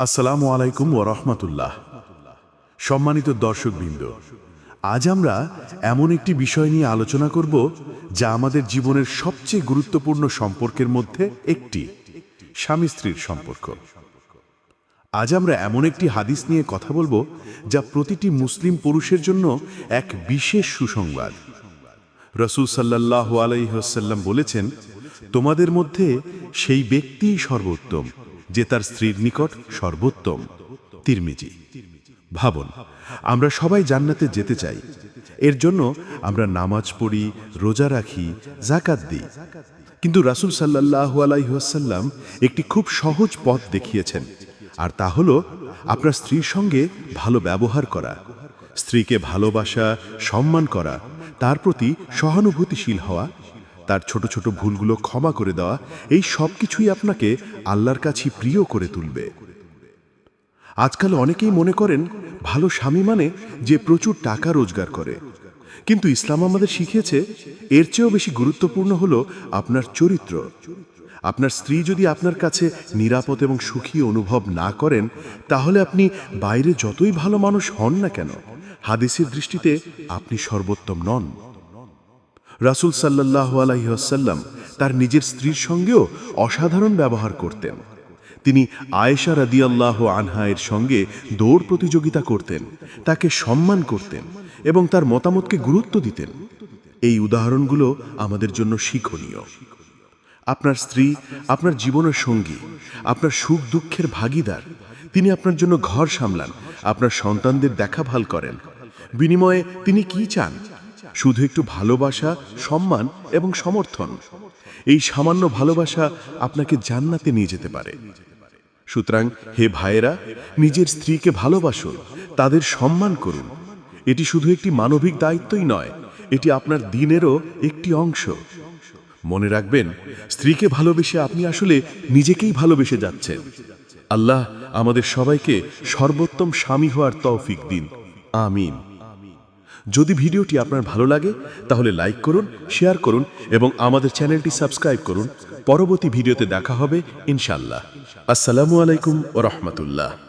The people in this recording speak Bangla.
আসসালামু আলাইকুম ও রহমতুল্লাহ। সম্মানিত দর্শকবৃন্দ, আজ আমরা এমন একটি বিষয় নিয়ে আলোচনা করব যা আমাদের জীবনের সবচেয়ে গুরুত্বপূর্ণ সম্পর্কের মধ্যে একটি, স্বামী স্ত্রীর সম্পর্ক। আজ আমরা এমন একটি হাদিস নিয়ে কথা বলব যা প্রতিটি মুসলিম পুরুষের জন্য এক বিশেষ সুসংবাদ। রসুল সাল্লাহ আলাইসাল্লাম বলেছেন, তোমাদের মধ্যে সেই ব্যক্তিই সর্বোত্তম। যে তার স্ত্রীর নিকট সর্বোত্তম, তিরমিজি। ভাবন, আমরা সবাই জান্নাতে যেতে চাই। এর জন্য আমরা নামাজ পড়ি, রোজা রাখি জাকাত দিই। কিন্তু রাসুল সাল্লাহ আলাইসাল্লাম একটি খুব সহজ পথ দেখিয়েছেন, আর তা হল আপনার স্ত্রীর সঙ্গে ভালো ব্যবহার করা, স্ত্রীকে ভালোবাসা, সম্মান করা, তার প্রতি সহানুভূতিশীল হওয়া তার ছোট ছোট ভুলগুলো ক্ষমা করে দেওয়া, এই সব কিছুই আপনাকে আল্লাহর কাছে প্রিয় করে তুলবে। আজকাল অনেকেই মনে করেন, ভালো স্বামী মানে যে প্রচুর টাকা রোজগার করে। কিন্তু ইসলাম আমাদের শিখিয়েছে, এর চেয়েও বেশি গুরুত্বপূর্ণ হলো আপনার চরিত্র। আপনার স্ত্রী যদি আপনার কাছে নিরাপদ এবং সুখী অনুভব না করেন, তাহলে আপনি বাইরে যতই ভালো মানুষ হন না কেন, হাদিসের দৃষ্টিতে আপনি সর্বোত্তম নন। রাসুল সাল্লাহ আলাইসাল্লাম তার নিজের স্ত্রীর সঙ্গেও অসাধারণ ব্যবহার করতেন। তিনি আয়েশা রাদিয়াল্লাহ আনহায়ের সঙ্গে দৌড় প্রতিযোগিতা করতেন, তাকে সম্মান করতেন এবং তার মতামতকে গুরুত্ব দিতেন। এই উদাহরণগুলো আমাদের জন্য শিক্ষণীয়। আপনার স্ত্রী, আপনার জীবনের সঙ্গী, আপনার সুখ দুঃখের ভাগিদার, তিনি আপনার জন্য ঘর সামলান, আপনার সন্তানদের দেখাভাল করেন। বিনিময়ে তিনি কি চান? শুধু একটু ভালোবাসা, সম্মান এবং সমর্থন। এই সামান্য ভালোবাসা আপনাকে জান্নাতে নিয়ে যেতে পারে। সুতরাং হে ভাইয়েরা, নিজের স্ত্রীকে ভালোবাসুন, তাদের সম্মান করুন। এটি শুধু একটি মানবিক দায়িত্বই নয়, এটি আপনার দিনেরও একটি অংশ। মনে রাখবেন, স্ত্রীকে ভালোবেসে আপনি আসলে নিজেকেই ভালোবেসে যাচ্ছেন। আল্লাহ আমাদের সবাইকে সর্বোত্তম স্বামী হওয়ার তৌফিক দিন। আমিন। যদি ভিডিওটি আপনার ভালো লাগে, তাহলে লাইক করুন, শেয়ার করুন এবং আমাদের চ্যানেলটি সাবস্ক্রাইব করুন। পরবর্তী ভিডিওতে দেখা হবে ইনশাল্লাহ আসসালামু আলাইকুম ও রহমতুল্লাহ।